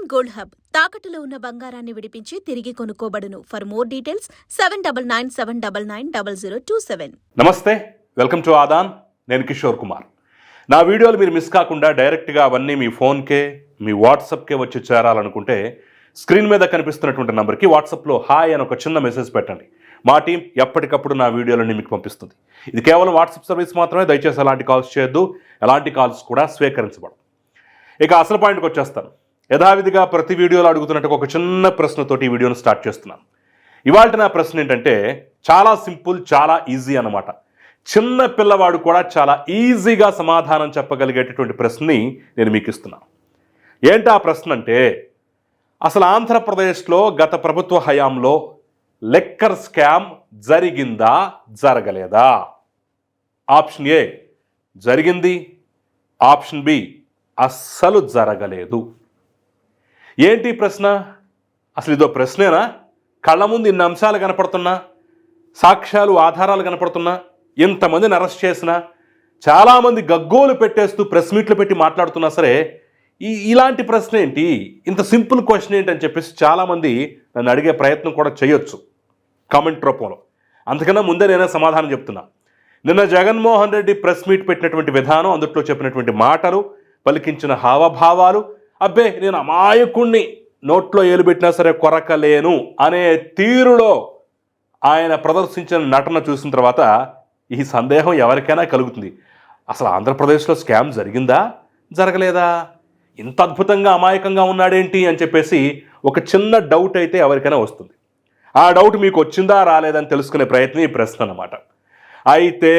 Indian gold hub. తాకట్టులో ఉన్న బంగారాన్ని విడిపించి తిరిగి కొనుక్కోబడును. For more details seven double nine seven double nine double zero two seven నమస్తే వెల్కమ్ టు ఆదాన్. నేను కిషోర్ కుమార్. నా వీడియోలు మీరు మిస్ కాకుండా డైరెక్ట్గా అవన్నీ మీ ఫోన్కే మీ వాట్సాప్కే వచ్చి చేరాలనుకుంటే స్క్రీన్ మీద కనిపిస్తున్నటువంటి నంబర్కి వాట్సాప్లో హాయ్ అని ఒక చిన్న మెసేజ్ పెట్టండి. మా టీం ఎప్పటికప్పుడు నా వీడియోలన్నీ మీకు పంపిస్తుంది. ఇది కేవలం వాట్సాప్ సర్వీస్ మాత్రమే దయచేసి అలాంటి కాల్స్ చేయొద్దు. ఎలాంటి కాల్స్ కూడా స్వీకరించబడదు ఇక అసలు పాయింట్కి వచ్చేస్తాను. యథావిధిగా ప్రతి వీడియోలో అడుగుతున్నట్టు ఒక చిన్న ప్రశ్నతోటి ఈ వీడియోను స్టార్ట్ చేస్తున్నాను ఇవాళ నా ప్రశ్న ఏంటంటే చాలా సింపుల్ చాలా ఈజీ అన్నమాట. చిన్న పిల్లవాడు కూడా చాలా ఈజీగా సమాధానం చెప్పగలిగేటటువంటి ప్రశ్నని నేను మీకు ఇస్తున్నాను ఏంటి ఆ ప్రశ్న అంటే అసలు ఆంధ్రప్రదేశ్లో గత ప్రభుత్వ హయాంలో లెక్కర్ స్కామ్ జరిగిందా జరగలేదా? ఆప్షన్ ఏ జరిగింది. ఆప్షన్ బి అస్సలు జరగలేదు. ఏంటి ప్రశ్న? అసలు ఇదో ప్రశ్నేనా? కళ్ళ ముందు ఇన్ని అంశాలు కనపడుతున్నా సాక్ష్యాలు ఆధారాలు కనపడుతున్నా ఇంతమందిని అరెస్ట్ చేసినా చాలామంది గగ్గోలు పెట్టేస్తూ ప్రెస్ మీట్లు పెట్టి మాట్లాడుతున్నా సరే ఈ ఇలాంటి ప్రశ్న ఏంటి? ఇంత సింపుల్ క్వశ్చన్ ఏంటి అని చెప్పేసి చాలామంది నన్ను అడిగే ప్రయత్నం కూడా చేయొచ్చు. కామెంట్ రూపంలో. అంతకన్నా ముందే నేనే సమాధానం చెప్తున్నా. నిన్న జగన్మోహన్ రెడ్డి ప్రెస్ మీట్ పెట్టినటువంటి విధానం అందుట్లో చెప్పినటువంటి మాటలు పలికించిన హావభావాలు అబ్బే నేను అమాయకుణ్ణి. నోట్లో ఏలు పెట్టినా సరే కొరకలేను అనే తీరులో ఆయన ప్రదర్శించిన నటన చూసిన తర్వాత ఈ సందేహం ఎవరికైనా కలుగుతుంది. అసలు ఆంధ్రప్రదేశ్లో స్కామ్ జరిగిందా? జరగలేదా? ఇంత అద్భుతంగా అమాయకంగా ఉన్నాడేంటి అని చెప్పేసి ఒక చిన్న డౌట్ అయితే ఎవరికైనా వస్తుంది. ఆ డౌట్ మీకు వచ్చిందా రాలేదని తెలుసుకునే ప్రయత్నం ఈ ప్రశ్న అన్నమాట. అయితే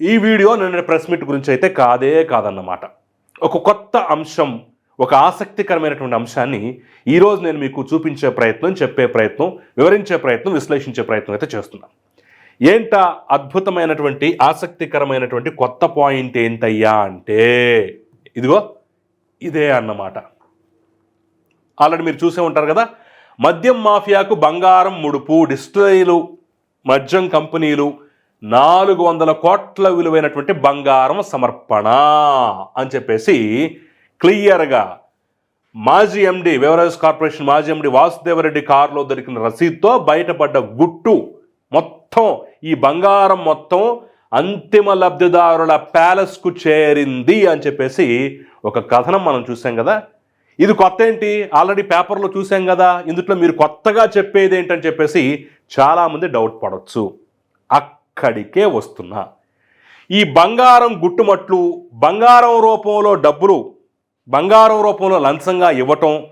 ఈ వీడియో నిన్న ప్రెస్ మీట్ గురించి అయితే కాదే కాదన్నమాట. ఒక కొత్త అంశం ఒక ఆసక్తికరమైనటువంటి అంశాన్ని ఈరోజు నేను మీకు చూపించే ప్రయత్నం చెప్పే ప్రయత్నం వివరించే ప్రయత్నం విశ్లేషించే ప్రయత్నం అయితే చేస్తున్నాను ఏంట అద్భుతమైనటువంటి ఆసక్తికరమైనటువంటి కొత్త పాయింట్ ఏంటయ్యా అంటే ఇదిగో ఇదే అన్నమాట. ఆల్రెడీ మీరు చూసే ఉంటారు కదా మద్యం మాఫియాకు బంగారం ముడుపు డిస్టిలరీలు మద్యం కంపెనీలు నాలుగు వందల కోట్ల విలువైనటువంటి బంగారం సమర్పణ అని చెప్పేసి క్లియర్గా మాజీ ఎండి బెవరేజ్ కార్పొరేషన్ మాజీ ఎండి వాసుదేవరెడ్డి కారులో దొరికిన రసీద్తో బయటపడ్డ గుట్టు మొత్తం ఈ బంగారం మొత్తం అంతిమ లబ్ధిదారుల ప్యాలెస్కు చేరింది అని చెప్పేసి ఒక కథనం మనం చూసాం కదా. ఇది కొత్త ఏంటి? ఆల్రెడీ పేపర్లో చూసాం కదా. ఇందులో మీరు కొత్తగా చెప్పేది ఏంటని చెప్పేసి చాలామంది డౌట్ పడవచ్చు అక్కడికే వస్తున్నా. ఈ బంగారం గుట్టుమట్లు బంగారం రూపంలో డబ్బులు బంగారం రూపంలో లంచంగా ఇవ్వటం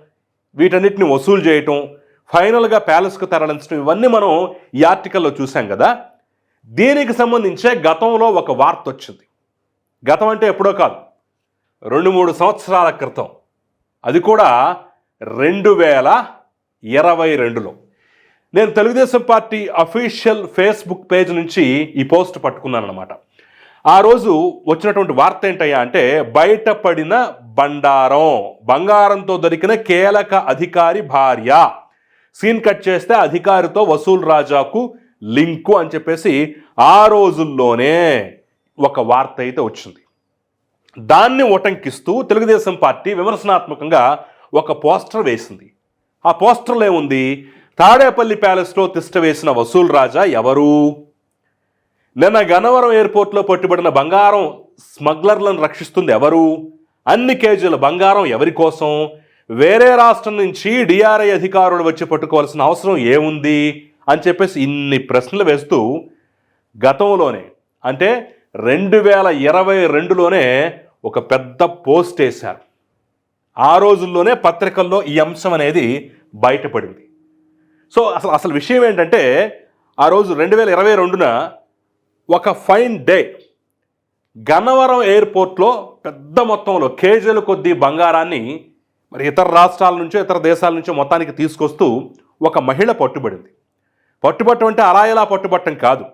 వీటన్నిటిని వసూలు చేయటం ఫైనల్గా ప్యాలెస్కు తరలించడం ఇవన్నీ మనం ఈ ఆర్టికల్లో చూసాం కదా. దీనికి సంబంధించే గతంలో ఒక వార్త వచ్చింది. గతం అంటే ఎప్పుడో కాదు. రెండు మూడు సంవత్సరాల క్రితం. అది కూడా రెండు వేల ఇరవై రెండులో. నేను Telugu Desam party official Facebook page నుంచి ఈ పోస్ట్ పట్టుకున్నాను అనమాట ఆ రోజు వచ్చినటువంటి వార్త ఏంటయ్యా అంటే బయటపడిన బండారం బంగారంతో దొరికిన కీలక అధికారి భార్య. సీన్ కట్ చేస్తే అధికారితో వసూల్ రాజాకు లింకు అని చెప్పేసి ఆ రోజుల్లోనే ఒక వార్త అయితే వచ్చింది. దాన్ని ఉటంకిస్తూ తెలుగుదేశం పార్టీ విమర్శనాత్మకంగా ఒక పోస్టర్ వేసింది. ఆ పోస్టర్లో ఏముంది? తాడేపల్లి ప్యాలెస్లో తిష్ట వేసిన వసూల్ రాజా ఎవరు? నిన్న గన్నవరం ఎయిర్పోర్ట్లో పట్టుబడిన బంగారం స్మగ్లర్లను రక్షిస్తుంది ఎవరు? అన్ని కేజీల బంగారం ఎవరి కోసం? వేరే రాష్ట్రం నుంచి డిఆర్ఐ అధికారులు వచ్చి పట్టుకోవాల్సిన అవసరం ఏముంది? అని చెప్పేసి ఇన్ని ప్రశ్నలు వేస్తూ గతంలోనే అంటే రెండు వేల ఇరవై రెండులోనే ఒక పెద్ద పోస్ట్ వేశారు. ఆ రోజుల్లోనే పత్రికల్లో ఈ అంశం అనేది బయటపడింది. సో అసలు అసలు విషయం ఏంటంటే ఆ రోజు రెండు వేల ఇరవై రెండున ఒక ఫైన్ డే. గన్నవరం ఎయిర్పోర్ట్లో పెద్ద మొత్తంలో కేజీల కొద్దీ బంగారాన్ని మరి ఇతర రాష్ట్రాల నుంచో ఇతర దేశాల నుంచో మొత్తానికి తీసుకొస్తూ ఒక మహిళ పట్టుబడింది. పట్టుబట్టం అంటే అలా ఎలా పట్టుబట్టం కాదు.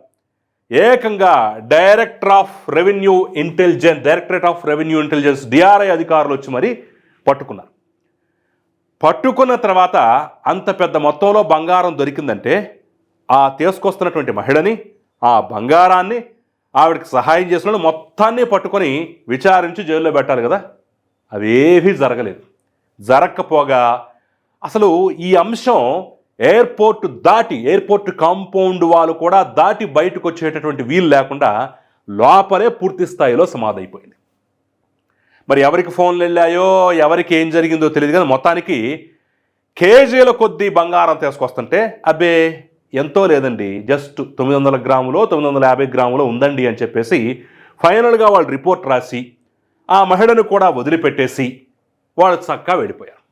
ఏకంగా director of revenue intelligence directorate of revenue intelligence DRI అధికారులు వచ్చి మరి పట్టుకున్నారు. పట్టుకున్న తర్వాత అంత పెద్ద మొత్తంలో బంగారం దొరికిందంటే ఆ తీసుకొస్తున్నటువంటి మహిళని ఆ బంగారాన్ని ఆవిడకి సహాయం చేసిన మొత్తాన్ని పట్టుకొని విచారించి జైల్లో పెట్టాలి కదా. అవేవీ జరగలేదు. జరగకపోగా అసలు ఈ అంశం ఎయిర్పోర్ట్ దాటి ఎయిర్పోర్ట్ కాంపౌండ్ వాళ్ళు కూడా దాటి బయటకు వచ్చేటటువంటి వీలు లేకుండా లోపలే పూర్తి స్థాయిలో సమాధైపోయింది. మరి ఎవరికి ఫోన్లు వెళ్ళాయో ఎవరికి ఏం జరిగిందో తెలియదు కానీ మొత్తానికి కేజీల కొద్దీ బంగారం తీసుకొస్తుంటే అబ్బే! ఎంతో లేదండి. జస్ట్ తొమ్మిది వందల గ్రాములో తొమ్మిది వందల యాభై గ్రాములో ఉందండి అని చెప్పేసి ఫైనల్గా వాళ్ళు రిపోర్ట్ రాసి ఆ మహిళను కూడా వదిలిపెట్టేసి వాళ్ళు చక్కా వెళ్ళిపోయారు.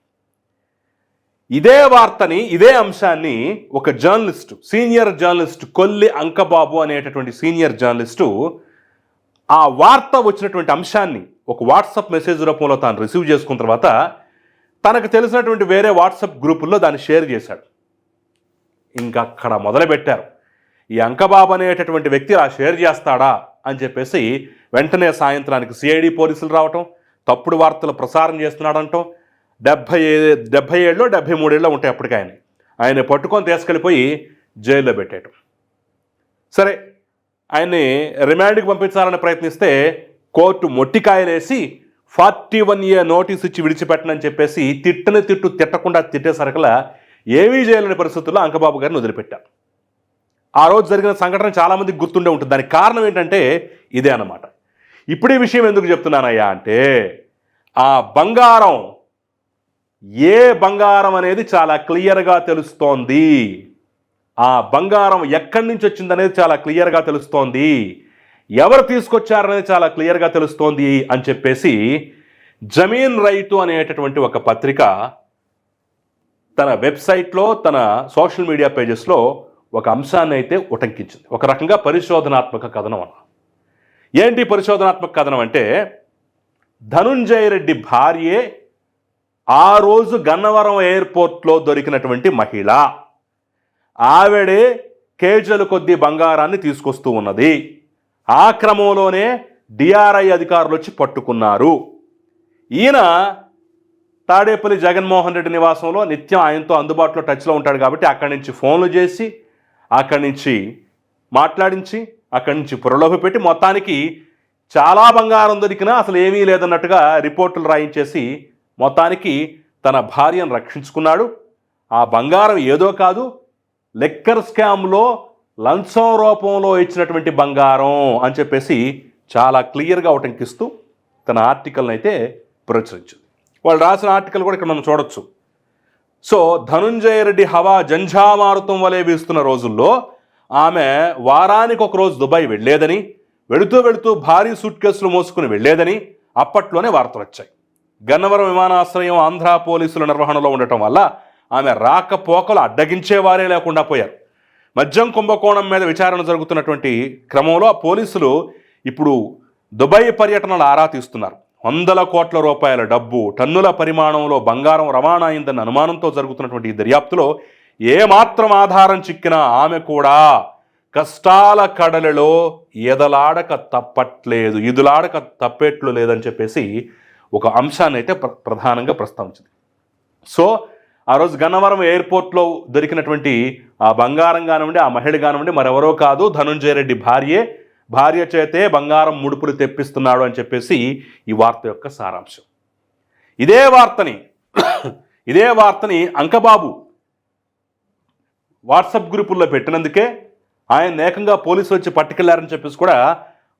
ఇదే వార్తని ఇదే అంశాన్ని ఒక journalist senior journalist Kolli Ankababu అనేటటువంటి సీనియర్ జర్నలిస్టు ఆ వార్త వచ్చినటువంటి అంశాన్ని ఒక వాట్సాప్ మెసేజ్ రూపంలో తాను రిసీవ్ చేసుకున్న తర్వాత తనకు తెలిసినటువంటి వేరే వాట్సాప్ గ్రూపుల్లో దాన్ని షేర్ చేశాడు. ఇంకా అక్కడ మొదలుపెట్టారు. ఈ అంకబాబు అనేటటువంటి వ్యక్తి ఆ షేర్ చేస్తాడా అని చెప్పేసి వెంటనే సాయంత్రానికి సిఐడి పోలీసులు రావటం తప్పుడు వార్తలు ప్రసారం చేస్తున్నాడంటం డెబ్భై డెబ్భై ఏళ్ళు డెబ్భై మూడేళ్ళు ఉంటాయి అప్పటికి ఆయన ఆయన పట్టుకొని తీసుకెళ్ళిపోయి జైల్లో పెట్టేయటం. సరే ఆయన్ని రిమాండ్కి పంపించాలని ప్రయత్నిస్తే కోర్టు మొట్టికాయలేసి ఫార్టీ వన్ ఇయర్ నోటీస్ ఇచ్చి విడిచిపెట్టనని చెప్పేసి తిట్టని తిట్టు తిట్టకుండా తిట్టేసరికలా ఏమీ చేయలేని పరిస్థితుల్లో అంకబాబు గారిని వదిలిపెట్టారు ఆ రోజు జరిగిన సంఘటన చాలామందికి గుర్తుండే ఉంటుంది. దానికి కారణం ఏంటంటే ఇదే అన్నమాట. ఇప్పుడే విషయం ఎందుకు చెప్తున్నానయ్యా అంటే ఆ బంగారం ఏ బంగారం అనేది చాలా క్లియర్గా తెలుస్తోంది. ఆ బంగారం ఎక్కడి నుంచి వచ్చిందనేది చాలా క్లియర్గా తెలుస్తోంది. ఎవరు తీసుకొచ్చారనేది చాలా క్లియర్గా తెలుస్తోంది అని చెప్పేసి జమీన్ రైతు అనేటటువంటి ఒక పత్రిక తన వెబ్సైట్లో తన సోషల్ మీడియా పేజెస్లో ఒక అంశాన్ని అయితే ఉటంకించింది. ఒక రకంగా పరిశోధనాత్మక కథనం అన్న. ఏంటి పరిశోధనాత్మక కథనం అంటే ధనుంజయ రెడ్డి భార్యే ఆ రోజు గన్నవరం ఎయిర్పోర్ట్లో దొరికినటువంటి మహిళ. ఆవిడే కేజీల కొద్ది బంగారాన్ని తీసుకొస్తూ ఉన్నది. ఆ క్రమంలోనే డిఆర్ఐ అధికారులు వచ్చి పట్టుకున్నారు. ఈయన తాడేపల్లి జగన్మోహన్ రెడ్డి నివాసంలో నిత్యం ఆయనతో అందుబాటులో టచ్లో ఉంటాడు కాబట్టి అక్కడి నుంచి ఫోన్లు చేసి అక్కడి నుంచి మాట్లాడించి అక్కడి నుంచి పురలోభ పెట్టి మొత్తానికి చాలా బంగారం దొరికినా అసలు ఏమీ లేదన్నట్టుగా రిపోర్టులు రాయించేసి మొత్తానికి తన భార్యను రక్షించుకున్నాడు. ఆ బంగారం ఏదో కాదు లెక్కర్ స్కామ్లో లంచం రూపంలో ఇచ్చినటువంటి బంగారం అని చెప్పేసి చాలా క్లియర్గా ఉటంకిస్తూ తన ఆర్టికల్ని అయితే ప్రచురించింది. వాళ్ళు రాసిన ఆర్టికల్ కూడా ఇక్కడ మనం చూడొచ్చు. సో ధనుంజయ రెడ్డి హవా జంఝామారుతం వలె వీస్తున్న రోజుల్లో ఆమె వారానికి ఒక రోజు దుబాయ్ వెళ్ళేదని వెళుతూ వెళుతూ భారీ సూట్ కేసులు మోసుకుని వెళ్ళేదని అప్పట్లోనే వార్తలు వచ్చాయి. గన్నవరం విమానాశ్రయం ఆంధ్ర పోలీసుల నిర్వహణలో ఉండటం వల్ల ఆమె రాకపోకలు అడ్డగించేవారే లేకుండా పోయారు. మద్యం కుంభకోణం మీద విచారణ జరుగుతున్నటువంటి క్రమంలో పోలీసులు ఇప్పుడు దుబాయ్ పర్యటనలు ఆరా తీస్తున్నారు. వందల కోట్ల రూపాయల డబ్బు టన్నుల పరిమాణంలో బంగారం రవాణా అయిందన్న అనుమానంతో జరుగుతున్నటువంటి ఈ దర్యాప్తులో ఏమాత్రం ఆధారం చిక్కినా ఆమె కూడా కష్టాల కడలలో ఎదలాడక తప్పట్లేదు ఇదులాడక తప్పేట్లు లేదని చెప్పేసి ఒక అంశాన్ని అయితే ప్ర- ప్రధానంగా ప్రస్తావించింది. సో ఆ రోజు గన్నవరం ఎయిర్పోర్ట్లో దొరికినటువంటి ఆ బంగారం కానివ్వండి ఆ మహిళ కానివ్వండి మరెవరో కాదు ధనుంజయ రెడ్డి భార్యే భార్య చేతే బంగారం ముడుపులు తెప్పిస్తున్నాడు అని చెప్పేసి ఈ వార్త యొక్క సారాంశం. ఇదే వార్తని ఇదే వార్తని అంకబాబు వాట్సాప్ గ్రూపుల్లో పెట్టినందుకే ఆయన ఏకంగా పోలీసులు వచ్చి పట్టుకెళ్ళారని చెప్పేసి కూడా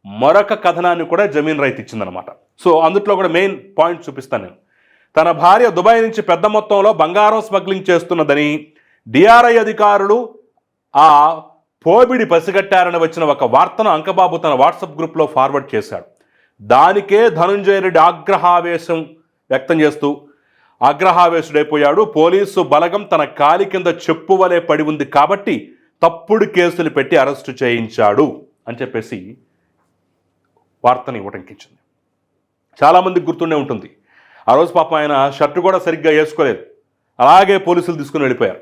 మరొక కథనాన్ని కూడా జమీన్ రైతు ఇచ్చిందనమాట సో అందుట్లో కూడా మెయిన్ పాయింట్ చూపిస్తాను నేను. తన భార్య దుబాయ్ నుంచి పెద్ద మొత్తంలో బంగారం స్మగ్లింగ్ చేస్తున్నదని డిఆర్ఐ అధికారులు ఆ పోబిడి పసిగట్టారని వచ్చిన ఒక వార్తను అంకబాబు తన వాట్సాప్ గ్రూప్లో ఫార్వర్డ్ చేశాడు. దానికే ధనుంజయ రెడ్డి ఆగ్రహావేశం వ్యక్తం చేస్తూ ఆగ్రహావేశుడైపోయాడు. పోలీసు బలగం తన కాలి కింద చెప్పు వలె పడి ఉంది కాబట్టి తప్పుడు కేసులు పెట్టి అరెస్టు చేయించాడు. అని చెప్పేసి వార్తని ఉటంకించింది. చాలామందికి గుర్తుండే ఉంటుంది. ఆ రోజు పాప ఆయన షర్టు కూడా సరిగ్గా వేసుకోలేదు. అలాగే పోలీసులు తీసుకుని వెళ్ళిపోయారు.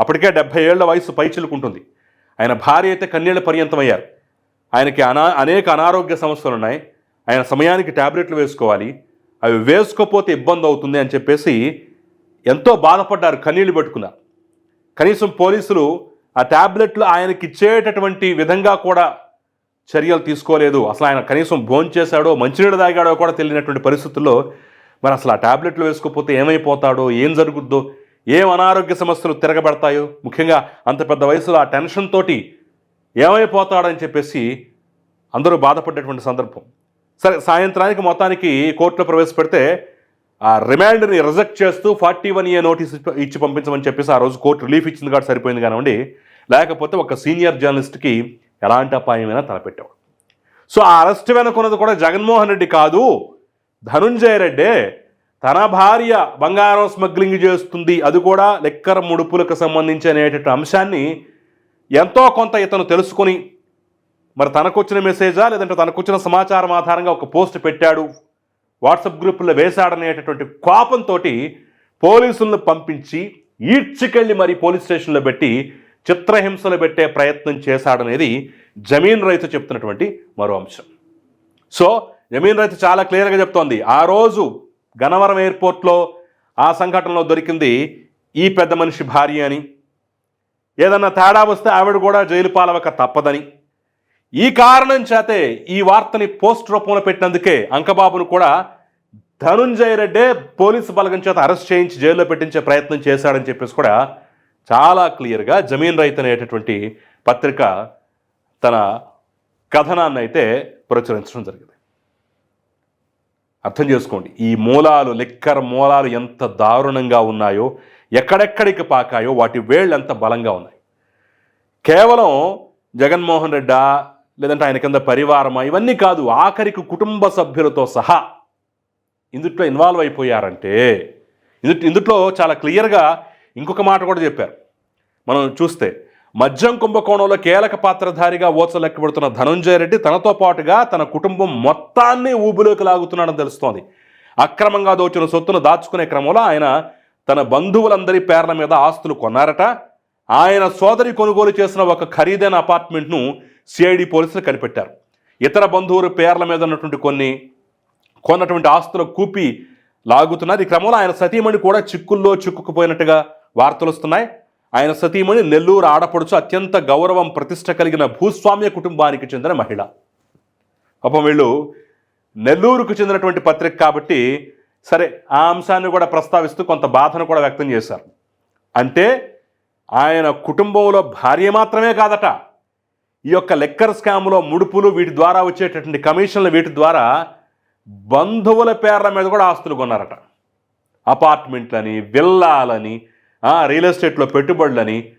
అప్పటికే డెబ్బై ఏళ్ళ వయసు పైచిలుకుంటుంది. ఆయన భార్య అయితే కన్నీళ్ళ పర్యంతమయ్యారు. ఆయనకి అనా అనేక అనారోగ్య సమస్యలు ఉన్నాయి. ఆయన సమయానికి ట్యాబ్లెట్లు వేసుకోవాలి. అవి వేసుకోకపోతే ఇబ్బంది అవుతుంది అని చెప్పేసి ఎంతో బాధపడ్డారు కన్నీళ్ళు పెట్టుకున్నారు. కనీసం పోలీసులు ఆ ట్యాబ్లెట్లు ఆయనకి ఇచ్చేటటువంటి విధంగా కూడా చర్యలు తీసుకోలేదు. అసలు ఆయన కనీసం భోంచేశాడో మంచినీళ్ళు తాగాడో కూడా తెలియనటువంటి పరిస్థితుల్లో మరి అసలు ఆ ట్యాబ్లెట్లు వేసుకోకపోతే ఏమైపోతాడో ఏం జరుగుద్దో ఏం అనారోగ్య సమస్యలు తిరగబడతాయో ముఖ్యంగా అంత పెద్ద వయసులో ఆ టెన్షన్ తోటి ఏమైపోతాడని చెప్పేసి అందరూ బాధపడ్డటువంటి సందర్భం. సరే సాయంత్రానికి మొత్తానికి కోర్టులో ప్రవేశపెడితే ఆ రిమాండ్ని రిజెక్ట్ చేస్తూ ఫార్టీ వన్ ఏ నోటీస్ ఇచ్చి- పంపించమని చెప్పేసి ఆ రోజు కోర్టు రిలీఫ్ ఇచ్చింది కాబట్టి సరిపోయింది కానివ్వండి. లేకపోతే ఒక సీనియర్ జర్నలిస్ట్కి ఎలాంటి అపాయమైనా తలపెట్టేవాడు. సో ఆ అరెస్ట్ వెనుకున్నది కూడా జగన్మోహన్ రెడ్డి కాదు ధనుంజయ రెడ్డే. తన భార్య బంగారం స్మగ్లింగ్ చేస్తుంది. అది కూడా లెక్కర ముడుపులకు సంబంధించి అనేటటువంటి అంశాన్ని ఎంతో కొంత ఇతను తెలుసుకొని మరి తనకొచ్చిన మెసేజా లేదంటే తనకొచ్చిన సమాచారం ఆధారంగా ఒక పోస్ట్ పెట్టాడు. వాట్సాప్ గ్రూపుల్లో వేశాడనేటటువంటి కోపంతో పోలీసులను పంపించి ఈడ్చికెళ్ళి మరి పోలీస్ స్టేషన్లో పెట్టి చిత్రహింసలు పెట్టే ప్రయత్నం చేశాడనేది జమీన్ రైతు చెప్తున్నటువంటి మరో అంశం. సో జమీన్ రైతు చాలా క్లియర్గా చెప్తోంది. ఆ రోజు గనవరం ఎయిర్పోర్ట్లో ఆ సంఘటనలో దొరికింది ఈ పెద్ద మనిషి భార్య అని. ఏదన్నా తేడా వస్తే ఆవిడ కూడా జైలు పాలవక తప్పదని. ఈ కారణం చేతే ఈ వార్తని పోస్ట్ రూపంలో పెట్టినందుకే అంకబాబును కూడా ధనుంజయ రెడ్డే పోలీసు బలగం చేత అరెస్ట్ చేయించి జైల్లో పెట్టించే ప్రయత్నం చేశాడని చెప్పేసి కూడా చాలా క్లియర్గా జమీన్ రైతు అనేటటువంటి పత్రిక తన కథనాన్ని అయితే ప్రచురించడం జరిగింది. అర్థం చేసుకోండి. ఈ మూలాలు లిక్కర్ మూలాలు ఎంత దారుణంగా ఉన్నాయో ఎక్కడెక్కడికి పాకాయో వాటి వేళ్ళు ఎంత బలంగా ఉన్నాయి. కేవలం జగన్మోహన్ రెడ్డా లేదంటే ఆయన కింద పరివారమా ఇవన్నీ కాదు ఆఖరికి కుటుంబ సభ్యులతో సహా ఇందుట్లో ఇన్వాల్వ్ అయిపోయారంటే ఇందు ఇందుట్లో చాలా క్లియర్గా ఇంకొక మాట కూడా చెప్పారు. మనం చూస్తే మద్యం కుంభకోణంలో కీలక పాత్రధారిగా ఓచలెక్కబడుతున్న ధనంజయ రెడ్డి తనతో పాటుగా తన కుటుంబం మొత్తాన్ని ఊబిలోకి లాగుతున్నాడని తెలుస్తోంది. అక్రమంగా దోచిన సొత్తును దాచుకునే క్రమంలో ఆయన తన బంధువులందరి పేర్ల మీద ఆస్తులు కొన్నారట. ఆయన సోదరి కొనుగోలు చేసిన ఒక ఖరీదైన అపార్ట్మెంట్ను సిఐడి పోలీసులు కనిపెట్టారు. ఇతర బంధువుల పేర్ల మీద ఉన్నటువంటి కొన్ని కొన్నటువంటి ఆస్తులు కూపి లాగుతున్నారు. ఈ క్రమంలో ఆయన సతీమణి కూడా చిక్కుల్లో చిక్కుకుపోయినట్టుగా వార్తలు వస్తున్నాయి. ఆయన సతీమణి నెల్లూరు ఆడపడుచు అత్యంత గౌరవం ప్రతిష్ట కలిగిన భూస్వామ్య కుటుంబానికి చెందిన మహిళ. పాపం వీళ్ళు నెల్లూరుకు చెందినటువంటి పత్రిక కాబట్టి సరే ఆ అంశాన్ని కూడా ప్రస్తావిస్తూ కొంత బాధను కూడా వ్యక్తం చేశారు. అంటే ఆయన కుటుంబంలో భార్య మాత్రమే కాదట. ఈ యొక్క లెక్కర్ స్కామ్లో ముడుపులు వీటి ద్వారా వచ్చేటటువంటి కమిషన్లు వీటి ద్వారా బంధువుల పేర్ల మీద కూడా ఆస్తులు కొన్నారట. అపార్ట్మెంట్లని విల్లాలని రియల్ ఎస్టేట్లో పెట్టుబడులని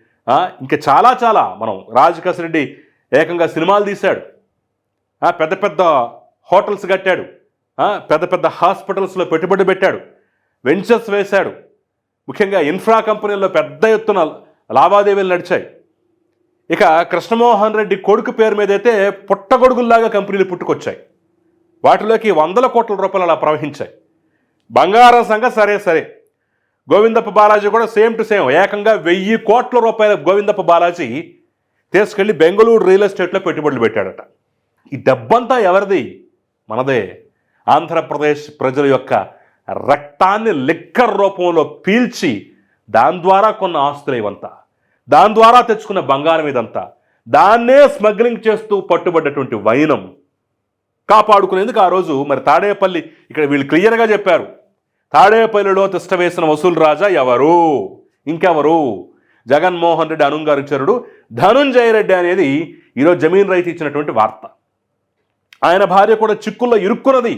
ఇంకా చాలా చాలా మనం రాజకేశ్ రెడ్డి ఏకంగా సినిమాలు తీశాడు. పెద్ద పెద్ద హోటల్స్ కట్టాడు. పెద్ద పెద్ద హాస్పిటల్స్లో పెట్టుబడి పెట్టాడు. వెంచర్స్ వేశాడు. ముఖ్యంగా ఇన్ఫ్రా కంపెనీల్లో పెద్ద ఎత్తున లావాదేవీలు నడిచాయి. ఇక కృష్ణమోహన్ రెడ్డి కొడుకు పేరు మీద అయితే పుట్టగొడుగుల్లాగా కంపెనీలు పుట్టుకొచ్చాయి. వాటిలోకి వందల కోట్ల రూపాయలు అలా ప్రవహించాయి. బంగారం సంగ సరే సరే. గోవిందప్ప బాలాజీ కూడా సేమ్ టు సేమ్ ఏకంగా వెయ్యి కోట్ల రూపాయల గోవిందప్ప బాలాజీ తీసుకెళ్ళి బెంగళూరు రియల్ ఎస్టేట్లో పెట్టుబడులు పెట్టాడట. ఈ డబ్బంతా ఎవరిది? మనదే. ఆంధ్రప్రదేశ్ ప్రజల యొక్క రక్తాన్ని లిక్కర్ రూపంలో పీల్చి దాని ద్వారా కొన్న ఆస్తులు ఇవంతా. దాని ద్వారా తెచ్చుకున్న బంగారం ఇదంతా. దాన్నే స్మగ్లింగ్ చేస్తూ పట్టుబడ్డటువంటి వైనం. కాపాడుకునేందుకు ఆ రోజు మరి తాడేపల్లి ఇక్కడ వీళ్ళు క్లియర్గా చెప్పారు. తాడేపల్లిలో తిష్ట వేసిన వసూలు రాజా ఎవరు? ఇంకెవరు? జగన్మోహన్ రెడ్డి అనుంగారుచరుడు ధనుంజయ రెడ్డి అనేది ఈరోజు జమీన్ రైతు ఇచ్చినటువంటి వార్త. ఆయన భార్య కూడా చిక్కుల్లో ఇరుక్కున్నది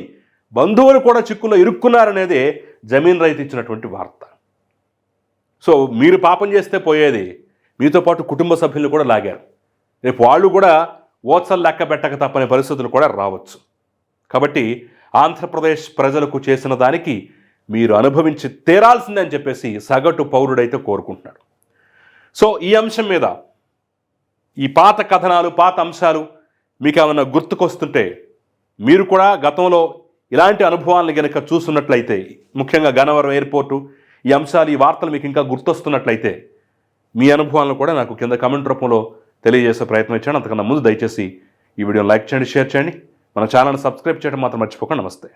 బంధువులు కూడా చిక్కుల్లో ఇరుక్కున్నారనేదే జమీన్ రైతు ఇచ్చినటువంటి వార్త. సో మీరు పాపం చేస్తే పోయేది మీతో పాటు కుటుంబ సభ్యులు కూడా లాగారు. రేపు వాళ్ళు కూడా ఓత్సలు లెక్క పెట్టక తప్పని పరిస్థితులు కూడా రావచ్చు. కాబట్టి ఆంధ్రప్రదేశ్ ప్రజలకు చేసిన దానికి మీరు అనుభవించి తీరాల్సిందని చెప్పేసి సగటు పౌరుడైతే కోరుకుంటున్నాడు. సో ఈ అంశం మీద ఈ పాత కథనాలు పాత అంశాలు మీకు ఏమైనా గుర్తుకొస్తుంటే మీరు కూడా గతంలో ఇలాంటి అనుభవాలను కనుక చూస్తున్నట్లయితే ముఖ్యంగా గన్నవరం ఎయిర్పోర్టు ఈ అంశాలు ఈ వార్తలు మీకు ఇంకా గుర్తొస్తున్నట్లయితే మీ అనుభవాలను కూడా నాకు కింద కమెంట్ రూపంలో తెలియజేసే ప్రయత్నం ఇచ్చాను అంతకన్నా ముందు దయచేసి ఈ వీడియోని లైక్ చేయండి షేర్ చేయండి. మన ఛానల్ సబ్స్క్రైబ్ చేయడం మాత్రం మర్చిపోకండి. నమస్తే.